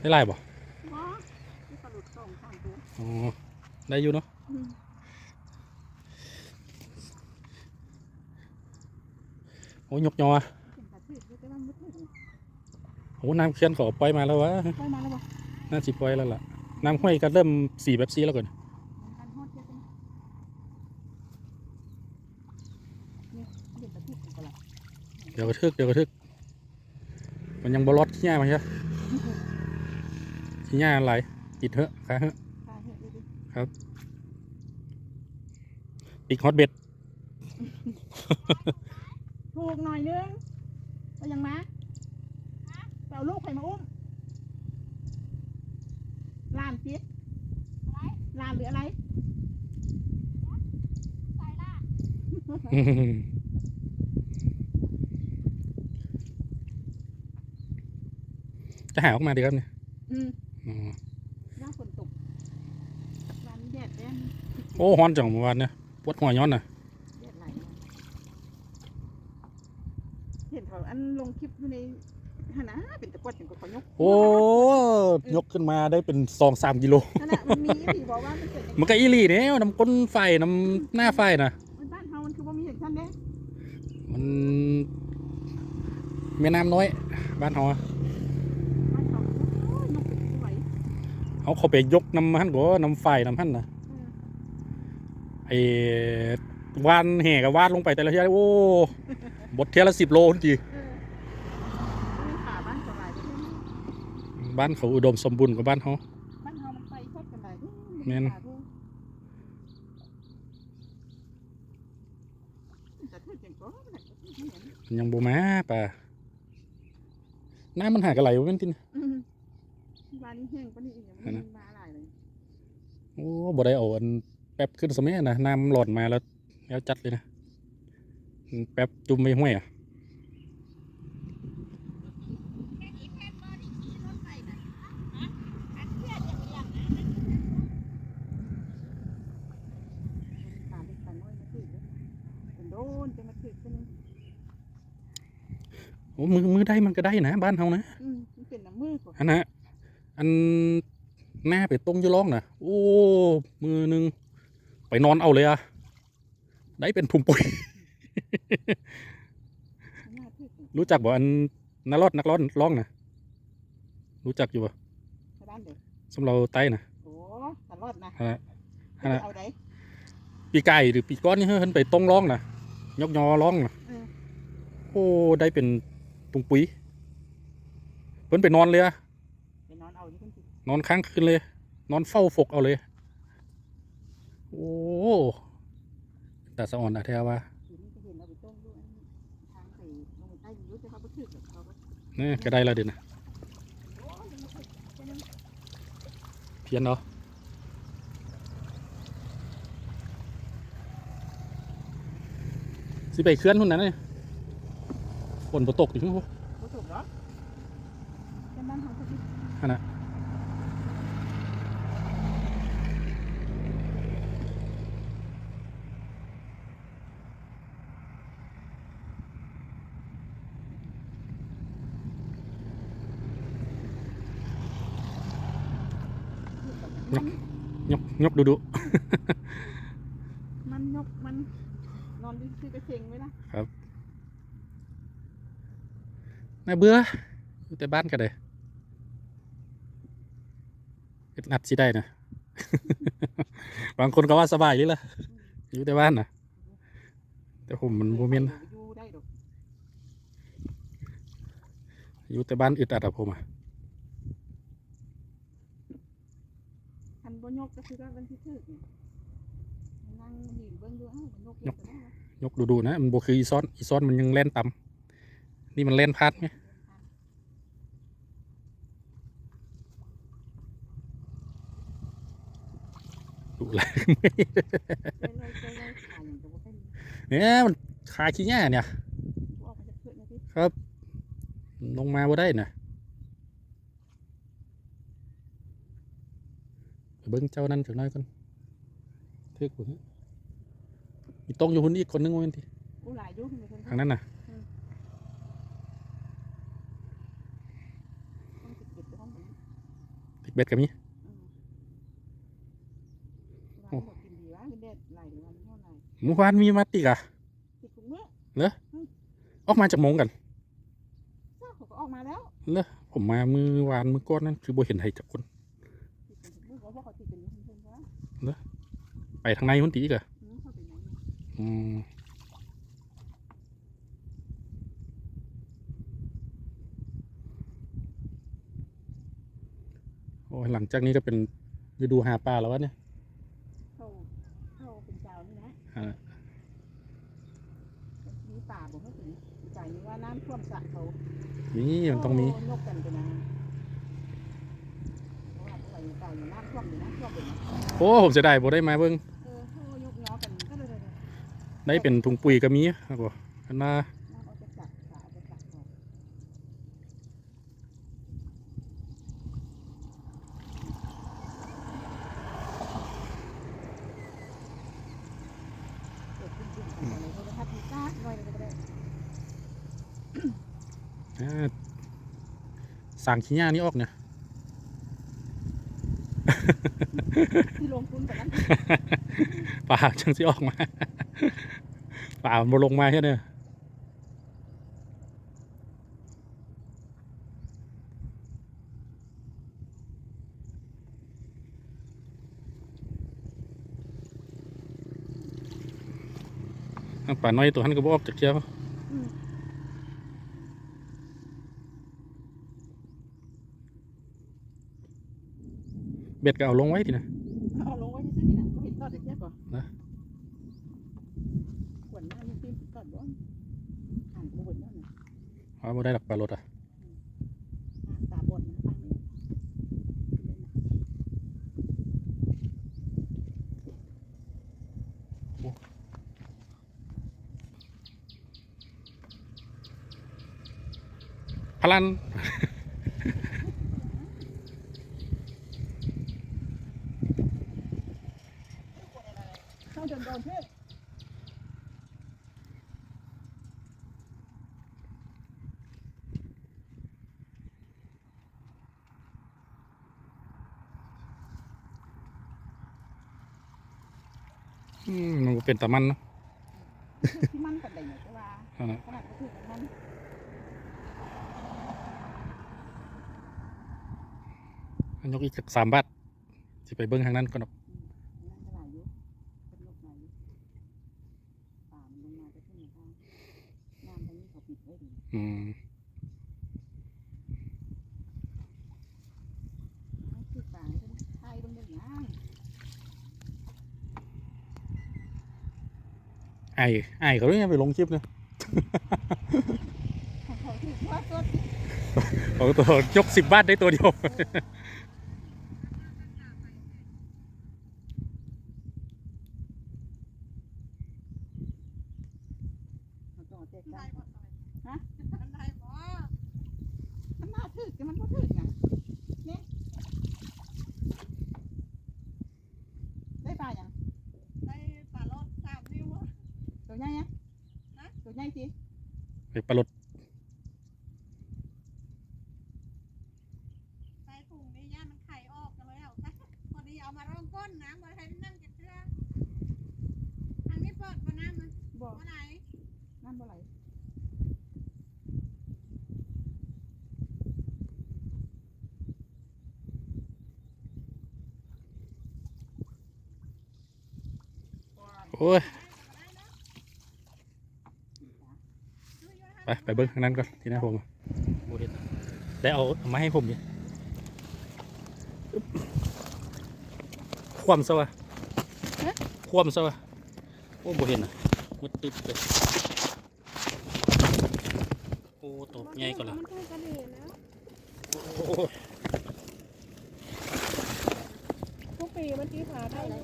ได้ไล่บ่บ่ที่ปลาหลุดสองสามตัวอ๋อได้อยู่เนาะอืมโอ้ยยกยออะเป็นปลาทืดอยู่แต่ว่ามันมืดโอ้น้ำเคียนเขาปล่อยมาแล้ววะไปมาแล้วบ่น่าสิปล่อยแล้วล่ะ น้ำห้วยก็เริ่มสีแบบสีแล้วก่อนมันกันฮอดเยอะจังนี่เป็นปลาทืดกันก็ละเดี๋ยวกระทึกเดี๋ยวกระทึก มันยังบลอดขี้หญ้ามาใช่ไหมขี้ หญ้าอะไรติดเหอะขาเหอะปลาเห็ดเลยดิปิกฮอตเบ็ดถูกหน่อยนึงเอายังมาไปเอาลูกใครมาอุ้มลานจิตลานหรืออะไรจะหาออกมาดีครับเนี่ย อืมอ๋อย่าฝนตกวันนี้แดดแดงโอ้ฮ้อนจังเมื่อวานเนี่ยปวดหัวย้อนน่ะแดดไหลมาเห็นเขาอันลงคลิปอยู่ในฮะนะเป็นตะกรวดเป็นกดเขายกโอ้ยกขึ้นมาได้เป็นสองสามกิโลนั่นแหละมันมีที่บอกว่ามันเกิดจากมันก็อีหลีเนี่ยน้ำก้นไฟน้ำหน้าไฟนะมันบ้านเฮามันคือว่ามีอย่างนั้นเด้มันแม่น้ำน้อย บ้านเขาอะ บ้านเขาโอ้ยยกเป็นไหว เขาเขาไปยกน้ำมันก็น้ำไฟน้ำมันนะเออไอ้วานแห่กับวานลงไปแต่ละเทียโอ้บดเทียละสิบโลจริงเออมีขาบ้านเขาหลายประเทศบ้านเขาอุดมสมบูรณ์กว่าบ้านเขาบ้านเฮามันไปชดกันหลายเด้แม่นขาเด้แต่เธอจังก็มันก็ไม่เห็นมันยังบ่มาป่ะน้ำมันหากระไหลวะเป็นตินอืม บ้านนี้แห้งปานนี้อีกอย่างมันมาหลายเลยโอ้บ่ได้เอาอันแป๊บขึ้นสมัยนะน้ำหลอดมาแล้วแล้วจัดเลยนะแป๊บจุ่มไม่ห้วยอะตามไปตามน้อยมาถึกเลยเป็นโดนจะมาถึกกันงโอ้มือมือได้มันก็ได้นะ บ้านเฮานะอืมมันเป็นน้ำมือก่อนอันนะ อันหน้าไปตรงอยี่ร้องนะโอ้ มือหนึง ไปนอนเอาเลยอะได้เป็นถุงปุ๋ยหน้าถึกรู้จักบ่อันนักรอดนักร้อนร้องนะรู้จักอยู่บ่ไปบ้านเด็กสำเราไต้นะโอ้ตลอดนะฮะฮะเอาได้ปีไก่หรือปีก้อนนี่เฮ้ยเพิ่นไปตรงร้องนะยกยอร้องนะเออโอ้ ได้เป็นถุงปุ๋ยเพิ่นไปนอนเลยอะ ไปนอนเอาอยู่ค นสินอนค้างคืนเลย นอนเฝ้าฝกเอาเลย โอ้แต่สะอ่อนอะแท้ว่าทีนี้ก็เห็นเอาไปต้มด้วยทางไปลงไปใต้ดินรู้จะเขาไปถึกกับเขาก็นี่ก็ได้แล้วเดี๋ยวนะโอ้ยยังมาถึกแค่นั้นเพี้ยนเนาะสิไปเคลื่อนหุ่นนั้นเลยฝนบ่ตกอยู่โอ้บ่ถูกเหรอแค่บ้านเขาก็ที่อันน่ะ ยกยกดูดู มันยกมัน นอนดิคือกระเชงไว้นะน่าเบื่ออยู่แต่บ้านกันเลยอึดอัดสิได้นะ บางคนก็ว่าสบายเลยล่ะ อยู่แต่บ้านนะแต่ผมมันโมเมนอยู่ได้ดอกอยู่แต่บ้านอึดอัดอะผมอะ นบ่ยกก็คือว่ามันที่ถึกนี่นั่งยืนเบิ่งดูเอ้ามันยกเยอะก็ได้วะยกดูดูๆนะ มันโบคืออีซ้อน อีซ้อนมันยังเล่นต่ำนี่มันเล่นพัดไงดูแลเรื่อยๆเรื่อยๆขาอย่างจะบ่เป็นเนี่ยมันขาขี้แง่เนี่ยออกมาจากเพื่อนนะพี่ลงมาบ่ได้นะไป เบิ้งเจ้านั่นจักหน้อยก่อนเทือกบุมีตรงอยู่หุ่นอีกคนนึงวันทีอู้หลายอยุ่งมีคนทางนั้นน่ะต้องเก็บๆไปห้องนี้บ็ดก็มีอืมร้านบอกกินดีวะเด็ดไหลเลยวันเท่าไหร่เมื่อวานมีมาติกอะติดถุงเมื่อออกมาจากโมงกันเจ้าเขาก็ออกมาแล้วเลอผมมามือวานมือก้อนนั่นคือบ่เห็นใครจักคน มือเขาไปทางในมันตีกะอืมเขาเป็นไหนเนี่ยอืมโอ้ยหลังจากนี้ก็เป็นฤดูหาปลาแล้ววะเนี่ยเขาเขาเป็นเจ้านี่นะอ่ามีป่าบอกให้ถึงจ่ายนี้ว่าน้ำท่วมสระเขานี่มันต้องมีโยกกันไปนะเพราะว่าเมื่อไหร่ป่าอยู่น้ำ ท่วมอยู่น้ำท่วมอยู่นะโอ้ผมจะได้บ่ได้มาเบิ่งเออเขายกล้อกันก็เลยเลยได้เป็นถุงปุ๋ยก็มีครับบ่อันน่าน้ำเอาจะจับขาเอาจะจับออกเกิดขึ้นจริงๆอะไรเขาจะทับมีก้าหน่อยก็ได้อ่าสางขี้หญ้านี่ออกเนี่ย ที่ล งทุนแบบนั้นปลาจังสิออกมาปลามันบ่ลงมาแค่เนี่ยอะปลาน้อยตัวนั้นก็บออกจากเจ้าอืมเบ็ดก็เอาลงไว้ทีนะ เอาลงไว้ที่ซื้อ นี่นะเขาเห็นตอดเด็กแค่ก่อนนะขวนหน้ามีฟิล์มตอดบ้างอ่านบนนั่นน่ะว่าบ่ได้หลักปลารถอะอ่านตาบนนะฟังนี้พลัน เข้าเดินโดนเพื่ออืมมันก็เป็นตะมันเนาะที่มันกันได้เนี่ยแต่ว่าอานะขนาดก็ถือกันมันอันยกอีกสักสามบาทสิไปเบิ้งทางนั้นก่อนเนาะ นั่นก็หลายอยู่เป็นลูกหลายอยู่ป่ามันลงมาจะขึ้นมาทางน้ำตรงนี้เขาปิดไว้ดี อืมคือป่าเป็นไทยเบางเรื่องนะไอ้ไอ้เขาเรียกไปลงคลิปเนี่ยของเขาถือว่าตัวเขาตัวยกสิบบาทได้ตัวเดียวเขาต่อแจกกันได้หมดเลย ฮะ ได้หมด มันน่าถือแต่มันก็ถือไงเนี่ยได้ปลาอย่าง ได้ปลาลดสามนิ้วอะ ตัวใหญ่ยังฮะตัวใหญ่สิไปปลารถใส่ถุงนี่ย่ามันไข่ออกกันเลยเอาพอดีเอามาร่องก้นน้ำมาให้นั่งจะเชื่อทางนี้เปิดบนน้ำมันบอกบนไหนน้ำบ่ไหลโอ้ย ไปไปเบิ้งทางนั้นก่อนที่หน้าผมได้เอามาให้ผมดิคว่ำซะวะคว่ำซะวะโอ้บ่เห็นอะมุดตึ๊บเลยโอ้ตกใหญ่ก่อนละโอ้โหทุกปีมื่อกี้ผ่าได้ไหม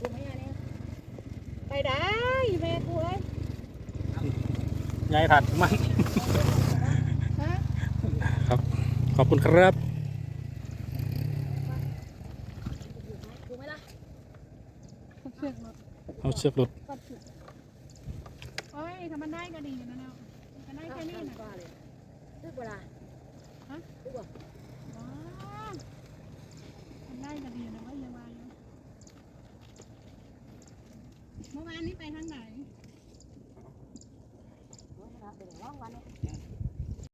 อันนี้ ไปได้แม่กูเอ้ย ยายผัดมันครับ ขอบคุณครับเอาเชือกหลุดโอ้ยทำมันได้ก็ดีอยู่นะเนาะมันได้แค่นี้นะตึกเวลาฮะตึกว่ามัได้ก็ดีนะว่ายังไงเมื่อวานนี้ไปทางไหน